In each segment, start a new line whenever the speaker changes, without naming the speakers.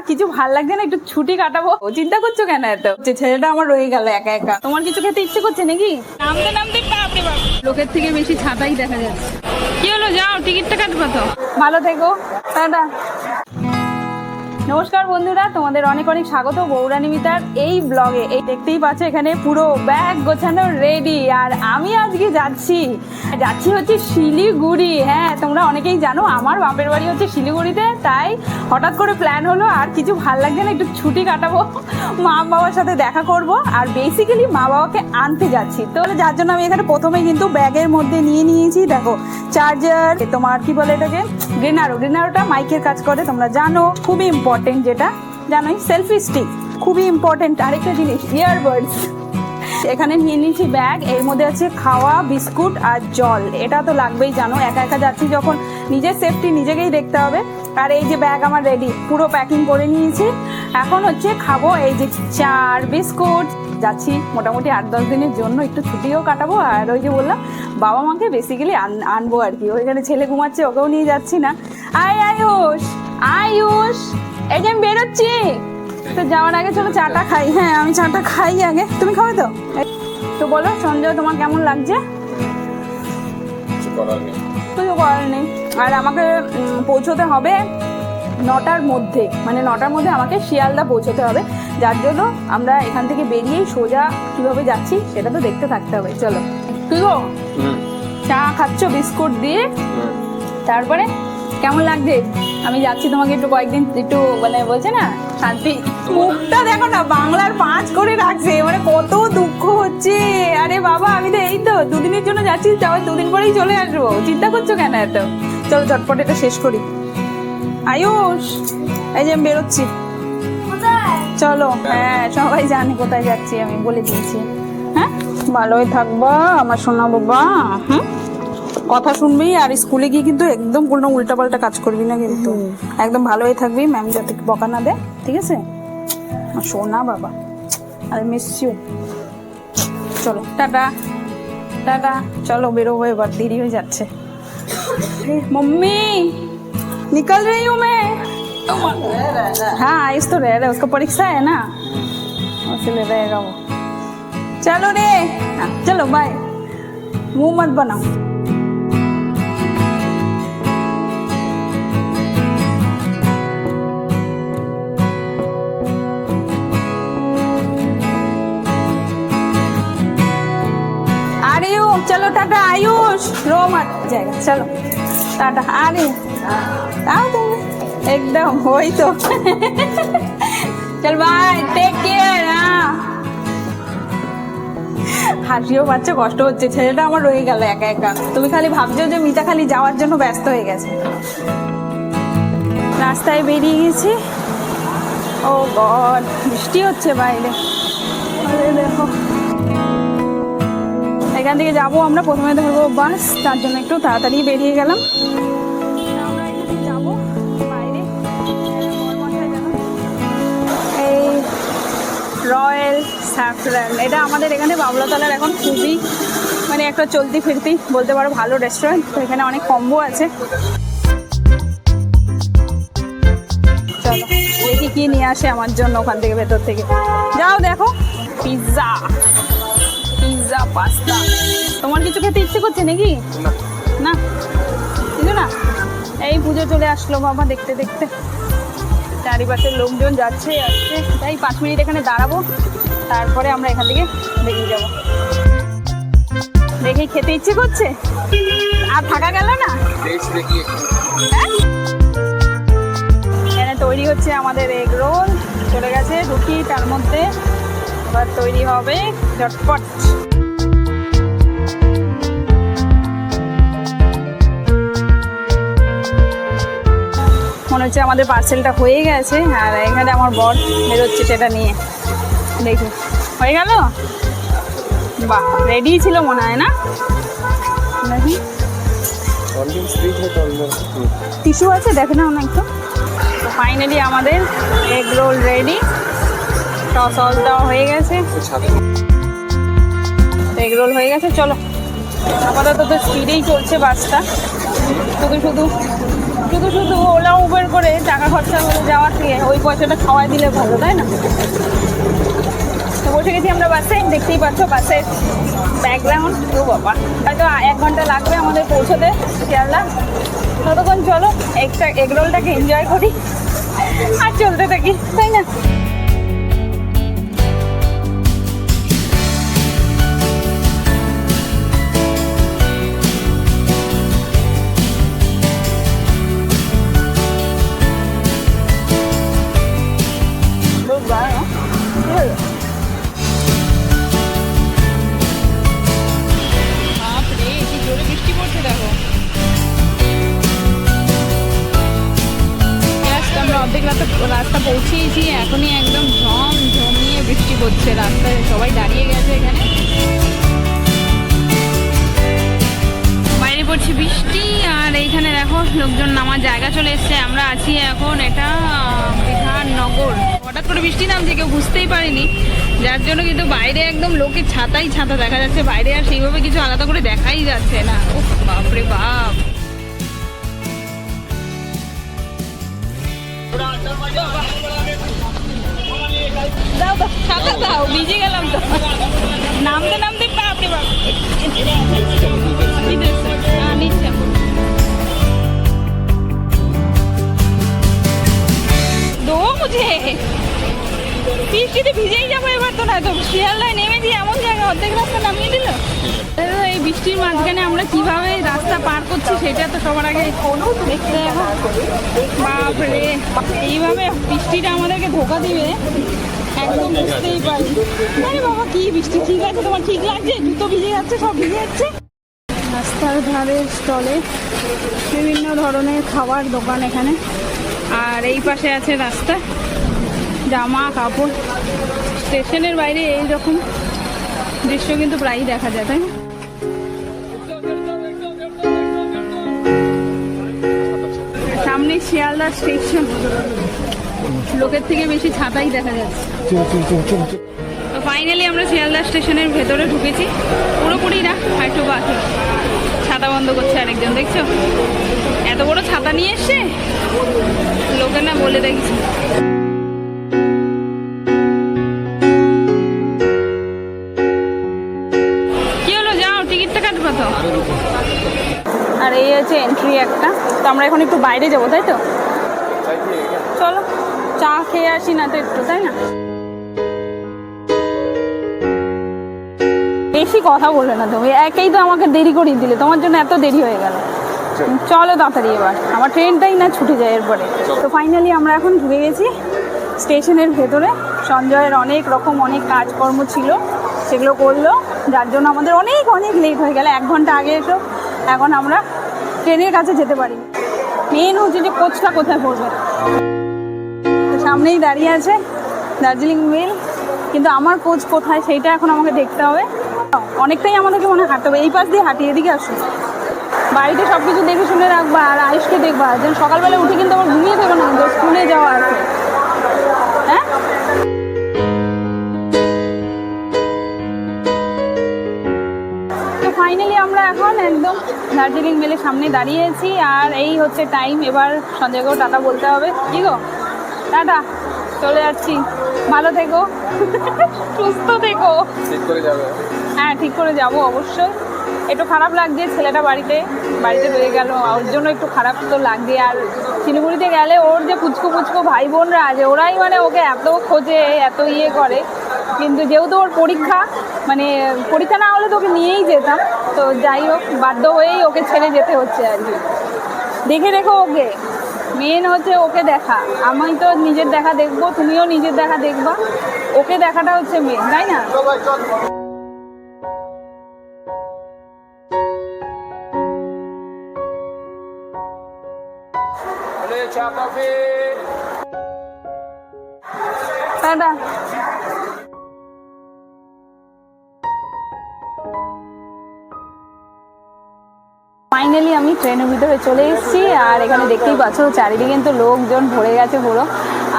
আর কিছু ভালো লাগছে না একটু ছুটি কাটাবো। ও চিন্তা করছ কেন এত? যে ছেলেটা আমার রয়ে গেল একা একা। তোমার কিছু খেতে ইচ্ছে করছে নাকি? নামতে নামতে বাপরে বাপ লোকের থেকে বেশি ছাতাই দেখা যাচ্ছে। কি হলো? যাও টিকিটটা কাটবো তো। ভালো থেকো। টাটা। নমস্কার বন্ধুরা, তোমাদের অনেক অনেক স্বাগত বৌরানী মিতার এই ব্লগে এই দেখতেই পাচ্ছ, এখানে পুরো ব্যাগ গোছানো রেডি আর আমি আজকে যাচ্ছি যাচ্ছি হচ্ছে শিলিগুড়ি। হ্যাঁ তোমরা অনেকেই জানো, আমার বাপের বাড়ি হচ্ছে শিলিগুড়িতে, তাই হঠাৎ করে প্ল্যান হলো, আর কিছু ভালো লাগছে না, একটু ছুটি কাটাবো। মা বাবার সাথে দেখা করব, আর বেসিক্যালি মা বাবাকে আনতে যাচ্ছি। তো যার জন্য আমি এখানে প্রথমে কিন্তু ব্যাগের মধ্যে নিয়ে নিয়েছি। দেখো চার্জার তোমার কি বলে এটাকে? গ্রিনারো গ্রিনারোটা মাইকের কাজ করে, তোমরা জানো, খুবই ইম্পর্টেন্ট যেটা, জানোই সেলফি স্টিক খুবই ইম্পর্টেন্ট আরেকটা জিনিস ইয়ারবাডস এখানে নিয়ে নিয়েছি ব্যাগ এর মধ্যে আছে খাওয়া, বিস্কুট আর জল। এটা তো লাগবেই, জানো, একা একা যাচ্ছি যখন নিজের সেফটি নিজেকেই দেখতে হবে। আর এই যে ব্যাগ আমার রেডি পুরো প্যাকিং করে নিয়েছি। এখন হচ্ছে খাব এই যে চার বিস্কুট। যাচ্ছি মোটামুটি আট দশ দিনের জন্য, একটু ছুটিও কাটাবো। আর ওই যে বললাম, বাবা মাকে বেসিক্যালি আনব আর কি। ওইখানে ছেলে ঘুমাচ্ছে, ওকেও নিয়ে যাচ্ছি না। আয় আয়ুষ আয়ুষ! এই যে আমি বেরোচ্ছি। তো যাওয়ার আগে চলো চাটা খাই। হ্যাঁ আমি চাটা খাই আগে। তুমি খাবে তো? তো বলো সঞ্জয় তোমার কেমন লাগছে?
কিছু করার নেই।
আর আমাকে পৌঁছতে হবে নটার মধ্যে। মানে নটার মধ্যে আমাকে শিয়ালদা পৌঁছতে হবে। যার জন্য আমরা এখান থেকে বেরিয়েই সোজা কীভাবে যাচ্ছি সেটা তো দেখতে থাকতে হবে। চলো। তুই গো? চা খাচ্ছ বিস্কুট দিয়ে? তারপরে? কেমন লাগছে? আমি যাচ্ছি তোমাকে একটু কয়েকদিন একটু মানে বলছে না শান্তি। মুখটা দেখো না বাংলার পাঁচ করে রাখছে। মানে কত দুঃখ হচ্ছে। আরে বাবা আমি তো এই তো দুদিনের জন্য যাচ্ছি তারপর দুদিন পরেই চলে আসব। চিন্তা করছ কেন এত? চলো চটপট এটা শেষ করি। আয়ুষ এই যে আমি বেরোচ্ছি। চলো হ্যাঁ সবাই জানে কোথায় যাচ্ছি আমি বলে দিয়েছি। হ্যাঁ? ভালোই থাকবা আমার সোনা বাবা হুম? কথা শুনবি আর স্কুলে গিয়ে কিন্তু একদম কোনো উল্টাপাল্টা কাজ করবি না কিন্তু একদম ভালোই থাকবি ম্যাম যাতে বকা না দেয় ঠিক আছে আর সোনা বাবা আই মিস ইউ চলো টাটা টাটা চলো বেরোবো এবার দেরি হয়ে যাচ্ছে मम्मी निकल रही हूँ मैं हाँ आयुष तो रह रहा है उसका परीक्षा है ना इसलिए रहेगा वो चलो रे हाँ, चलो बाय मुंह मत बनाओ চলো টাটা, আয়ুষ। রোমার জায়গা, চলো। টাটা, আরে, তাও তো একদম, ওই তো। চল ভাই টেক কেয়ার হাসিও পাচ্ছে, কষ্ট হচ্ছে, ছেলেটা আমার রয়ে গেল একা একা। তুমি খালি ভাবছ যে মিতা খালি যাওয়ার জন্য ব্যস্ত হয়ে গেছে। রাস্তায় বেরিয়ে গেছি। ও গড, বৃষ্টি হচ্ছে বাইরে। দেখো। এখান থেকে যাব আমরা, প্রথমে ধরবো বাস তার জন্য একটু তাড়াতাড়ি বেরিয়ে গেলাম। এই রয়্যাল স্যাফরান এটা আমাদের এখানে বাবলাতলার এখন খুবই মানে একটা চলতি ফিরতি, বলতে পারো ভালো রেস্টুরেন্ট তো এখানে অনেক কম্বো আছে। চলো, দেখি কি নিয়ে আসে আমার জন্য ওখান থেকে ভেতর থেকে। যাও দেখো পিৎজা পাস্তা। তোমার কিছু খেতে ইচ্ছে করছে নাকি?
না।
কিছু না? এই পুজো চলে আসলো বাবা দেখতে দেখতে। চারিপাশের লোকজন যাচ্ছে আসছে। তাই পাঁচ মিনিট এখানে দাঁড়াবো। তারপরে আমরা এখান থেকে বেরিয়ে যাব। দেখে খেতে ইচ্ছে করছে? আর থাকা গেল না। হ্যাঁ? এখানে তৈরি হচ্ছে আমাদের এগ রোল। চলে গেছে রুটি তার মধ্যে। এবার তৈরি হবে চটপট হচ্ছে আমাদের পার্সেলটা হয়ে গেছে, আর এখানে আমার বর বেরোচ্ছে সেটা নিয়ে। দেখি, হয়ে গেল? বাহ রেডি ছিল মনে হয় না? দেখি। টিস্যু আছে, দেখে না একটু। তো ফাইনালি আমাদের এগ রোল রেডি সস দেওয়া হয়ে গেছে। এগ রোল হয়ে গেছে, চলো। আপাতত তো স্পিডেই চলছে বাসটা শুধু শুধু। শুধু শুধু ওলা উবের করে টাকা খরচা করে যাওয়ার থেকে ওই পয়সাটা খাওয়াই দিলে ভালো, তাই না? তো বসে গেছি আমরা বাসে দেখতেই পাচ্ছ বাসের ব্যাকগ্রাউন্ড ও বাবা। হয়তো এক ঘণ্টা লাগবে আমাদের পৌঁছতে কেরালা ততক্ষণ চলো, একটা এগরোলটাকে এনজয় করি, আর চলতে থাকি, তাই না? পৌঁছেইছি এখনই একদম ঝম ঝমিয়ে বৃষ্টি পড়ছে রাস্তায়। সবাই দাঁড়িয়ে গেছে এখানে। বাইরে পড়ছে বৃষ্টি আর এইখানে দেখো লোকজন নামার জায়গা চলে এসছে। আমরা আছি এখন এটা আহ, বিধাননগর হঠাৎ করে বৃষ্টি নামছে কেউ বুঝতেই পারিনি। যার জন্য কিন্তু বাইরে একদম লোকের ছাতাই ছাতা দেখা যাচ্ছে। বাইরে আর সেইভাবে কিছু আলাদা করে দেখাই যাচ্ছে না। ও বাপরে বাপ। দাও দাও দাও, ভিজে গেলাম তো। নামতে। দো ভিজেই যাব এবার তো না, তো শিয়ালদায় নেমেছি এমন জায়গা অর্ধেক রাস্তা নামিয়ে দিল? বৃষ্টির মাঝখানে আমরা কীভাবে রাস্তা পার করছি সেটা তো সবার আগে দেখতে বাপরে, এইভাবে বৃষ্টিটা আমাদেরকে ধোকা দিবে, একদম বুঝতেই পারি আরে বাবা, কি বৃষ্টি? ঠিক আছে তোমার, ঠিক লাগছে? জুতো ভিজে যাচ্ছে, সব ভিজে যাচ্ছে? রাস্তার ধারের স্টলে বিভিন্ন ধরনের খাবার দোকান এখানে। আর এই পাশে আছে রাস্তা, জামা, কাপড়। স্টেশনের বাইরে এই রকম দৃশ্য কিন্তু প্রায়ই দেখা যায়, তাই না? সামনে শিয়ালদা স্টেশন লোকের থেকে বেশি ছাতাই দেখা যাচ্ছে। ফাইনালি আমরা শিয়ালদা স্টেশনের ভেতরে ঢুকেছি। পুরোপুরি না একটু বাকি ছাতা বন্ধ করছে আরেকজন, দেখছ? এত বড় ছাতা নিয়ে এসছে? লোকের না বলে দেখছি আছে এন্ট্রি একটা। তো আমরা এখন একটু বাইরে যাব, তাই তো? চলো, চা খেয়ে আসি না তো একটু, তাই না? বেশি কথা বলে না তুমি, একেই তো আমাকে দেরি করিয়ে দিলে, তোমার জন্য এত দেরি হয়ে গেল। চলো তাড়াতাড়ি এবার, আমার ট্রেনটাই না ছুটে যায় এরপরে। তো ফাইনালি আমরা এখন ঢুকে গেছি স্টেশনের ভেতরে। সঞ্জয়ের অনেক রকম অনেক কাজকর্ম ছিল, সেগুলো করল, যার জন্য আমাদের অনেক অনেক লেট হয়ে গেল, এক ঘণ্টা আগে এসো। এখন আমরা ট্রেনের কাছে যেতে পারি। মেন হচ্ছে যে কোচটা কোথায় পড়বে। সামনেই দাঁড়িয়ে আছে দার্জিলিং মেল। কিন্তু আমার কোচ কোথায় সেইটা এখন আমাকে দেখতে হবে। অনেকটাই আমাদেরকে মনে হাঁটতে হবে। এই পাশ দিয়ে হাঁটি, এদিকে আসুন। বাড়িতে সব কিছু দেখে শুনে রাখবা আর আয়ুষকে দেখবা। যেন সকালবেলা উঠে কিন্তু আমার ঘুমিয়ে থাকো না স্কুলে যাওয়া আছে। এখন একদম দার্জিলিং মেলের সামনে দাঁড়িয়েছি আর এই হচ্ছে টাইম এবার সঞ্জয়কেও টাটা বলতে হবে। কি গো? টাটা। চলে যাচ্ছি। ভালো থেকো। সুস্থ থেকো। হ্যাঁ ঠিক করে যাব অবশ্যই। একটু খারাপ লাগছে ছেলেটা বাড়িতে। বাড়িতে রয়ে গেল। ওর জন্য একটু খারাপ তো লাগছে। আর শিলিগুড়িতে গেলে ওর যে পুচকো পুচকো ভাই বোনরা আছে ওরাই মানে ওকে এত খোঁজে এত ইয়ে করে। কিন্তু যেহেতু ওর পরীক্ষা মানে পরীক্ষা না হলে তো ওকে নিয়েই যেতাম। তো যাই হোক বাধ্য হয়েই ওকে ছেড়ে যেতে হচ্ছে আর কি। দেখে রেখো ওকে। মেন হচ্ছে ওকে দেখা। আমি তো নিজের দেখা দেখব তুমিও নিজের দেখা দেখবা। ওকে দেখাটা হচ্ছে মেন তাই না?
চা কফি।
টাটা। ট্রেনের ভিতরে চলে এসেছি। আর এখানে দেখতেই পাচ্ছ, চারিদিকে কিন্তু লোকজন ভরে গেছে পুরো।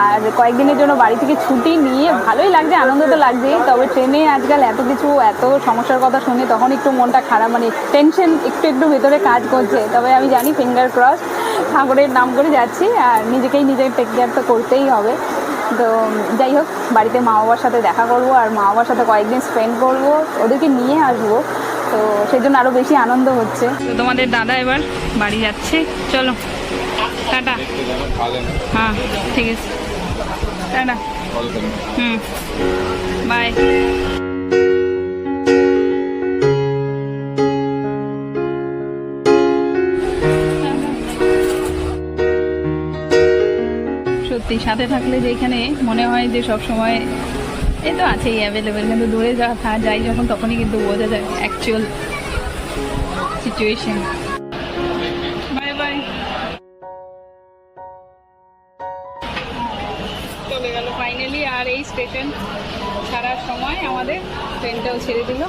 আর কয়েকদিনের জন্য বাড়ি থেকে ছুটি নিয়ে ভালোই লাগছে, আনন্দ তো লাগছেই। তবে ট্রেনে আজকাল এত কিছু, এত সমস্যার কথা শুনে তখন একটু মনটা খারাপ মানে টেনশন একটু একটু ভেতরে কাজ করছে। তবে আমি জানি ফিঙ্গার ক্রস ঠাকুরের নাম করে যাচ্ছি। আর নিজেকেই নিজের টেক কেয়ার তো করতেই হবে। তো যাই হোক, বাড়িতে মা বাবার সাথে দেখা করব, আর মা বাবার সাথে কয়েকদিন স্পেন্ড করব, ওদেরকে নিয়ে আসব। তো সেই জন্য আরও বেশি আনন্দ হচ্ছে। তোমাদের দাদা এবার বাড়ি যাচ্ছে। চলো। টাটা। হ্যাঁ ঠিক আছে। টাটা। হুম। বাই। সত্যি, সাথে থাকলে যে এখানে মনে হয় যে সব সময় এ তো আছেই অ্যাভেলেবেল কিন্তু দূরে যা যাই যখন তখনই কিন্তু বোঝা যায় অ্যাকচুয়াল সিচুয়েশন বাই বাই চলে গেল ফাইনালি আর এই স্টেশন ছাড়ার সময় আমাদের ট্রেনটাও ছেড়ে দিল।